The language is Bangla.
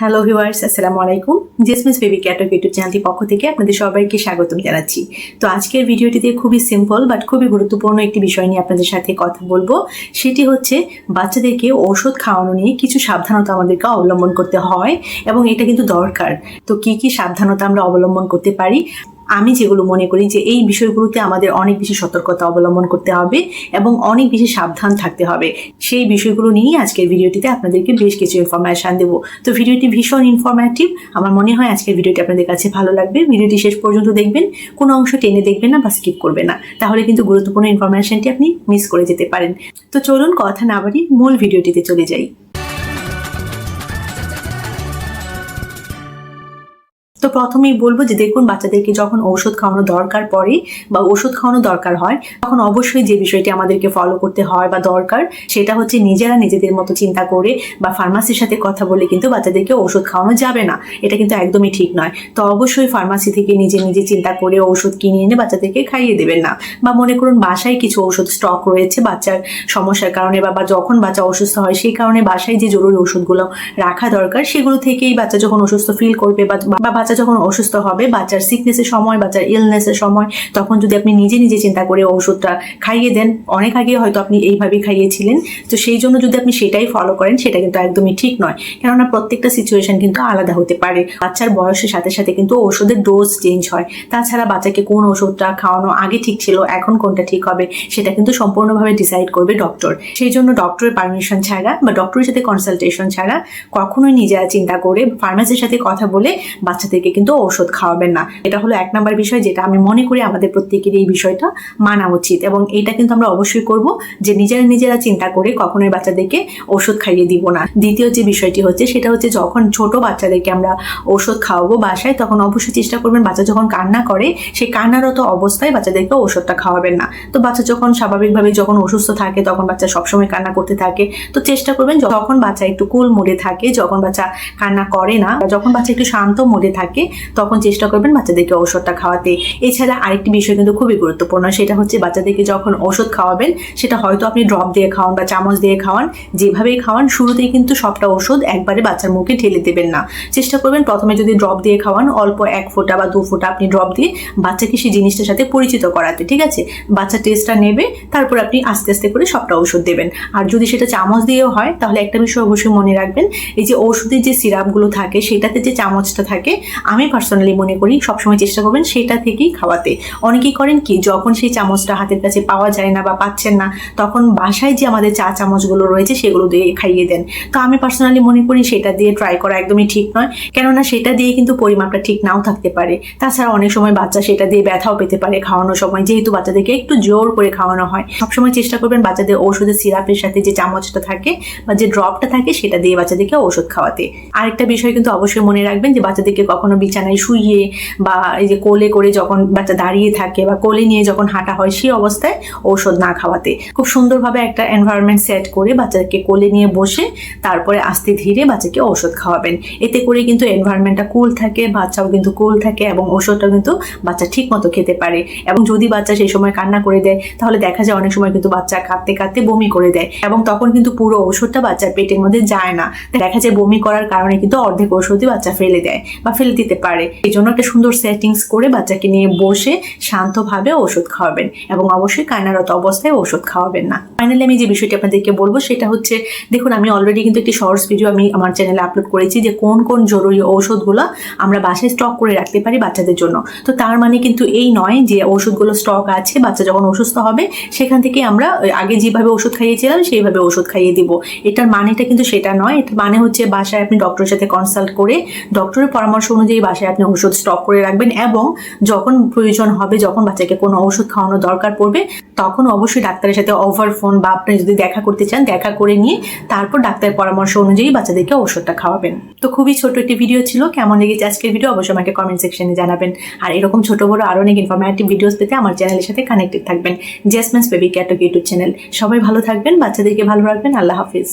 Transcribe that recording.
হ্যালো ভিউয়ার্স আসসালামু আলাইকুম। জেসমিস বেবি ক্যাটক ইউটিউব চ্যানেলটি পক্ষ থেকে আপনাদের সবাইকে স্বাগতম জানাচ্ছি। তো আজকের ভিডিওটিতে খুবই সিম্পল বাট খুবই গুরুত্বপূর্ণ একটি বিষয় নিয়ে আপনাদের সাথে কথা বলব। সেটি হচ্ছে বাচ্চাদেরকে ওষুধ খাওয়ানো নিয়ে কিছু সাবধানতা আমাদেরকে অবলম্বন করতে হয় এবং এটা কিন্তু দরকার। তো কি কি সাবধানতা আমরা অবলম্বন করতে পারি? আমি যেগুলো মনে করি যে এই বিষয়গুলোতে আমাদের অনেক বেশি সতর্কতা অবলম্বন করতে হবে এবং অনেক বেশি সাবধান থাকতে হবে। সেই বিষয়গুলো নিয়েই আজকের ভিডিওটিতে আপনাদেরকে বেশ কিছু ইনফরমেশন দেবো। তো ভিডিওটি ভীষণ ইনফরমেটিভ আমার মনে হয় আজকের ভিডিওটি আপনাদের কাছে ভালো লাগবে। ভিডিওটি শেষ পর্যন্ত দেখবেন। কোনো অংশ টেনে দেখবেন না বা স্কিপ করবেন না। তাহলে কিন্তু গুরুত্বপূর্ণ ইনফরমেশনটি আপনি মিস করে যেতে পারেন। তো চলুন কথা না বাড়ি মূল ভিডিওটিতে চলে যাই। তো প্রথমেই বলব যে দেখুন, বাচ্চাদেরকে যখন ঔষধ খাওয়ানো দরকার পড়ে বা ওষুধ খাওয়ানো দরকার হয়, তখন অবশ্যই যে বিষয়টি আমাদেরকে ফলো করতে হয় বা দরকার, সেটা হচ্ছে নিজেরা নিজেদের মতো চিন্তা করে বা ফার্মাসির সাথে কথা বলে কিন্তু বাচ্চাদেরকে ওষুধ খাওয়ানো যাবে না। এটা কিন্তু একদমই ঠিক নয়। তো অবশ্যই ফার্মাসি থেকে নিজে নিজে চিন্তা করে ওষুধ কিনে এনে বাচ্চাদেরকে খাইয়ে দেবেন না। বা মনে করুন, বাসায় কিছু ওষুধ স্টক রয়েছে বাচ্চার সমস্যার কারণে বা যখন বাচ্চা অসুস্থ হয়, সেই কারণে বাসায় যে জরুরি ওষুধগুলো রাখা দরকার, সেগুলো থেকেই বাচ্চা যখন অসুস্থ ফিল করবে বা বা বাচ্চা যখন অসুস্থ হবে, বাচ্চার সিকনেসের সময়, বাচ্চার ইলনেসের সময়, তখন যদি আপনি নিজে নিজে চিন্তা করে ওষুধটা খাইয়ে দেন, অনেক আগে হয়তো আপনি এইভাবেই খাইয়েছিলেন। তো সেই জন্য যদি আপনি সেটাই ফলো করেন, সেটা কিন্তু একদমই ঠিক নয়। কেননা প্রত্যেকটা সিচুয়েশন কিন্তু আলাদা হতে পারে। বাচ্চার বয়সের সাথে সাথে কিন্তু ওষুধের ডোজ চেঞ্জ হয়। তাছাড়া বাচ্চাকে কোন ওষুধটা খাওয়ানো আগে ঠিক ছিল, এখন কোনটা ঠিক হবে, সেটা কিন্তু সম্পূর্ণভাবে ডিসাইড করবে ডক্টর সেই জন্য ডক্টরের পারমিশন ছাড়া বা ডক্টরের সাথে কনসালটেশন ছাড়া কখনোই নিজেরা চিন্তা করে ফার্মাসির সাথে কথা বলে বাচ্চাদেরকে কিন্তু ঔষধ খাওয়াবেন না। এটা হলো এক নম্বর বিষয় যেটা আমি মনে করি আমাদের প্রত্যেকের এই বিষয়টা মানা উচিত এবং এটা কিন্তু আমরা অবশ্যই করব যে নিজেরা নিজেরা চিন্তা করে কখনোই বাচ্চাদেরকে ওষুধ খাইয়ে দিব না। দ্বিতীয় যে বিষয়টি হচ্ছে সেটা হচ্ছে যখন ছোট বাচ্চাদেরকে আমরা ওষুধ খাওয়াবো বাসায় তখন অবশ্যই চেষ্টা করবেন বাচ্চা যখন কান্না করে সেই কান্নারত অবস্থায় বাচ্চাদেরকে ওষুধটা খাওয়াবেন না। তো বাচ্চা যখন স্বাভাবিকভাবে যখন অসুস্থ থাকে তখন বাচ্চা সবসময় কান্না করতে থাকে। তো চেষ্টা করবেন যখন বাচ্চা একটু কুল মোডে থাকে, যখন বাচ্চা কান্না করে না, যখন বাচ্চা একটু শান্ত মোডে থাকে তখন চেষ্টা করবেন বাচ্চাদেরকে ওষুধটা খাওয়াতে। এছাড়া আরেকটি বিষয় কিন্তু খুবই গুরুত্বপূর্ণ, সেটা হচ্ছে বাচ্চাদেরকে যখন ওষুধ খাওয়াবেন, সেটা হয়তো আপনি ড্রপ দিয়ে খাওয়ান বা চামচ দিয়ে খাওয়ান, যেভাবেই খাওয়ান, শুরুতেই কিন্তু সবটা ওষুধ একবারে বাচ্চার মুখে ঢেলে দেবেন না। চেষ্টা করবেন প্রথমে যদি ড্রপ দিয়ে খাওয়ান, অল্প এক ফোঁটা বা দু ফোঁটা আপনি ড্রপ দিয়ে বাচ্চাকে সেই জিনিসটার সাথে পরিচিত করাতে, ঠিক আছে? বাচ্চা টেস্টটা নেবে, তারপর আপনি আস্তে আস্তে করে সবটা ওষুধ দেবেন। আর যদি সেটা চামচ দিয়েও হয়, তাহলে একটা বিষয় অবশ্যই মনে রাখবেন, এই যে ওষুধের যে সিরাপগুলো থাকে, সেটাতে যে চামচটা থাকে আমি পার্সোনালি মনে করি সবসময় চেষ্টা করবেন সেটা থেকেই খাওয়াতে। অনেকেই করেন কি, যখন সেই চামচটা হাতের কাছে পাওয়া যায় না বা পাচ্ছেন না, তখন বাসায় যে আমাদের চা চামচগুলো রয়েছে সেগুলো দিয়ে খাইয়ে দেন। তো আমি পার্সোনালি মনে করি সেটা দিয়ে ট্রাই করা একদমই ঠিক নয়। কেননা সেটা দিয়ে কিন্তু পরিমাপটা ঠিক নাও থাকতে পারে। তাছাড়া অনেক সময় বাচ্চা সেটা দিয়ে ব্যথাও পেতে পারে খাওয়ানোর সময়, যেহেতু বাচ্চাদেরকে একটু জোর করে খাওয়ানো হয়। সবসময় চেষ্টা করবেন বাচ্চাদের ওষুধের সিরাপের সাথে যে চামচটা থাকে বা যে ড্রপটা থাকে সেটা দিয়ে বাচ্চাদেরকে ওষুধ খাওয়াতে। আরেকটা বিষয় কিন্তু অবশ্যই মনে রাখবেন যে বাচ্চাদেরকে কখনো বিছানায় শুইয়ে বা এই যে কোলে করে যখন বাচ্চা দাঁড়িয়ে থাকে বা কোলে নিয়ে যখন হাঁটা হয় সেই অবস্থায় ঔষধ না খাওয়াতে। খুব সুন্দরভাবে একটা এনভায়রনমেন্ট সেট করে বাচ্চাকে কোলে নিয়ে বসে তারপরে আস্তে ধীরে বাচ্চাকে ঔষধ খাওয়াবেন। এতে করে কিন্তু এনভায়রনমেন্টটা কুল থাকে, বাচ্চাও কিন্তু কুল থাকে এবং ওষুধটাও কিন্তু বাচ্চা ঠিক মতো খেতে পারে। এবং যদি বাচ্চা সেই সময় কান্না করে দেয়, তাহলে দেখা যায় অনেক সময় কিন্তু বাচ্চা কাঁদতে কাঁদতে বমি করে দেয় এবং তখন কিন্তু পুরো ওষুধটা বাচ্চার পেটের মধ্যে যায় না। দেখা যায় বমি করার কারণে কিন্তু অর্ধেক ওষুধই বাচ্চা ফেলে দেয় বা ফেলে দিতে পারে। এই জন্য একটা সুন্দর সেটিংস করে বাচ্চাকে নিয়ে বসে শান্তভাবে ওষুধ খাওয়াবেন এবং অবশ্যই কান্নারত অবস্থায় ওষুধ খাওয়াবেন না। ফাইনালি আমি যে বিষয়টি আপনাদেরকে বলব, সেটা হচ্ছে, দেখুন, আমি অলরেডি কিন্তু একটি শর্টস ভিডিও আমি আমার চ্যানেলে আপলোড করেছি যে কোন কোন জরুরি ঔষধগুলো আমরা বাসায় স্টক করে রাখতে পারি বাচ্চাদের জন্য। তো তার মানে কিন্তু এই নয় যে ওষুধগুলো স্টক আছে, বাচ্চা যখন অসুস্থ হবে, সেখান থেকে আমরা আগে যেভাবে ওষুধ খাইয়েছিলাম, সেইভাবে ওষুধ খাইয়ে দিব। এটার মানেটা কিন্তু সেটা নয়। এটার মানে হচ্ছে, বাসায় আপনি ডক্টরের সাথে কনসাল্ট করে ডক্টরের পরামর্শ অনুযায়ী বাসায় আপনি ওষুধ স্টক করে রাখবেন এবং যখন প্রয়োজন হবে, যখন বাচ্চাকে কোনো ওষুধ খাওয়ানো দরকার পড়বে, তখন অবশ্যই ডাক্তারের সাথে ওভার ফোন বা আপনি যদি দেখা করতে চান, দেখা করে নিয়ে তারপর ডাক্তারের পরামর্শ অনুযায়ী বাচ্চাদেরকে ওষুধটা খাওয়াবেন। তো খুবই ছোট একটি ভিডিও ছিল, কেমন লেগেছে আজকের ভিডিও অবশ্যই আমাকে কমেন্ট সেকশনে জানাবেন। আর এরকম ছোট, বড় আরও অনেক ইনফরমেটিভ ভিডিওস পেতে আমার চ্যানেলের সাথে কানেক্টেড থাকবেন। জেসমেন্স বেবি ক্যাটক ইউটিউব চ্যানেল সবাই ভালো থাকবেন, বাচ্চাদেরকে ভালো রাখবেন, আল্লাহ হাফিজ।